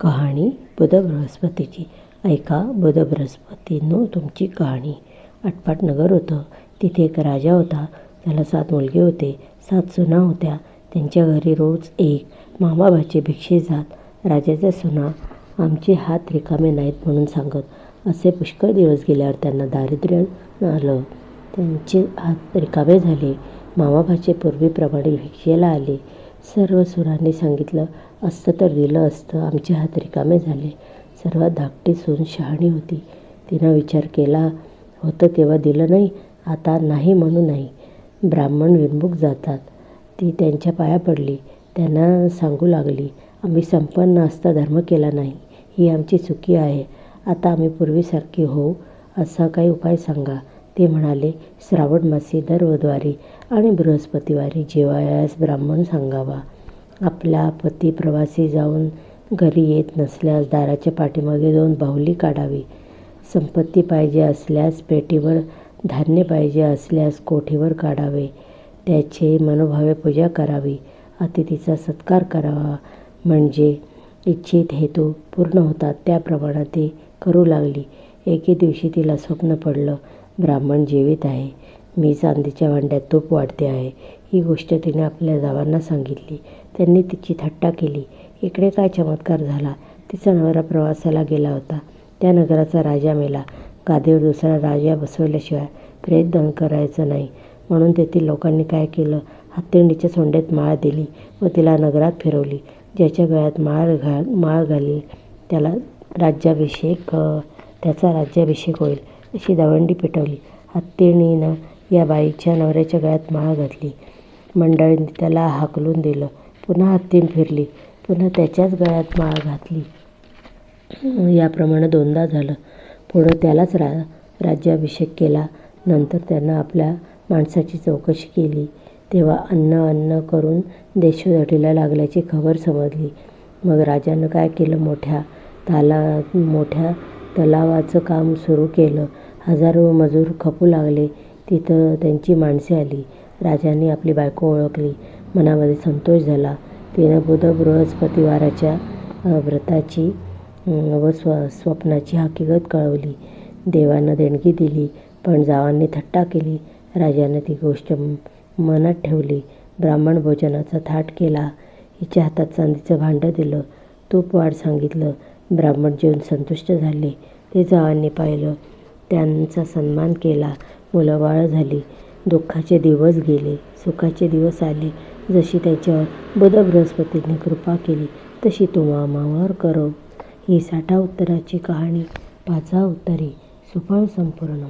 कहाणी बुध बृहस्पतीची ऐका बुध बृहस्पतींनो तुमची कहाणी. आटपाट नगर होतं. तिथे एक राजा होता. त्याला सात मुलगे होते. सात सुना होत्या. त्यांच्या घरी रोज एक मामाबाचे भिक्षे जात. राजाच्या सुना आमचे हात रिकामे नाहीत म्हणून सांगत. असे पुष्कळ दिवस गेल्यावर त्यांना दारिद्र्य आलं. त्यांचे हात रिकामे झाले. मामाभाचे पूर्वीप्रमाणे भिक्षेला आले. सर्व सुरांनी सांगितलं असतं तर दिलं असतं आमचे हात रिकामे झाले. सर्वात धाकटी सून शहाणी होती. तिनं विचार केला होतं तेव्हा दिलं नाही आता नाही म्हणू नाही. ब्राह्मण विनमुख जातात. ती त्यांच्या पाया पडली. त्यांना सांगू लागली आम्ही संपन्न असता धर्म केला नाही. ही आमची चुकी आहे. आता आम्ही पूर्वीसारखी होऊ असा काही उपाय सांगा. ते म्हणाले श्रावण मासी दर बुधवारी आणि बृहस्पतिवारी जेवायास ब्राह्मण सांगावा. आपला पती प्रवासी जाऊन घरी येत नसल्यास दाराच्या पाठीमागे जाऊन बाहुली काढावी. संपत्ती पाहिजे असल्यास पेटीवर धान्य पाहिजे असल्यास कोठीवर काढावे. त्याचे मनोभावे पूजा करावी. अतिथीचा सत्कार करावा. म्हणजे इच्छित हेतू पूर्ण होतात. त्याप्रमाणे ती करू लागली. एके दिवशी तिला स्वप्न पडलं. ब्राह्मण जेवित आहे. मी चांदीच्या भांड्यात तूप वाढते आहे. ही गोष्ट तिने आपल्या जावांना सांगितली. त्यांनी तिची थट्टा केली. इकडे काय चमत्कार झाला? तिचा नवरा प्रवासाला गेला होता. त्या नगराचा राजा मेला. गादीवर दुसरा राजा बसवल्याशिवाय प्रेत दहन करायचं नाही. म्हणून तेथील लोकांनी काय केलं? हत्तींडीच्या सोंडेत माळ दिली व तिला नगरात फिरवली. ज्याच्या गळ्यात माळ घा माळ घालील त्याला राज्याभिषेक त्याचा राज्याभिषेक होईल. अशी दवंडी पेटवली. हत्तीणीनं या बाईच्या नवऱ्याच्या गळ्यात माळ घातली. मंडळींनी त्याला हाकलून दिलं. पुन्हा हत्तीण फिरली. पुन्हा त्याच्याच गळ्यात माळ घातली. याप्रमाणे दोनदा झालं. पुढं त्यालाच रा राज्याभिषेक केला. नंतर त्यानं आपल्या माणसाची चौकशी केली. तेव्हा अन्न अन्न करून देशोधडीला लागल्याची खबर समजली. मग राजानं काय केलं? मोठ्या ताला मोठ्या तलावाचं काम सुरू केलं. हजारो मजूर खपू लागले. तिथं त्यांची माणसे आली. राजाने आपली बायको ओळखली. मनामध्ये संतोष झाला. तिनं बुध बृहस्पतिवाराच्या व्रताची व स्व स्वप्नाची हकीकत कळवली. देवानं देणगी दिली पण जावांनी थट्टा केली. राजानं ती गोष्ट मनात ठेवली. ब्राह्मण भोजनाचा थाट केला. हिच्या हातात चांदीचं भांडं दिलं. तूप वाढ सांगितलं. ब्राह्मण जेवून संतुष्ट झाले. ते जावांनी पाहिलं. त्यांचा सन्मान केला. मुलं बाळं झाली. दुःखाचे दिवस गेले. सुखाचे दिवस आले. जशी त्याच्यावर बुध बृहस्पतींनी कृपा केली तशी तो मामावर करो. ही साठा उत्तराची कहाणी पाचा उत्तरी सुफळ संपूर्ण.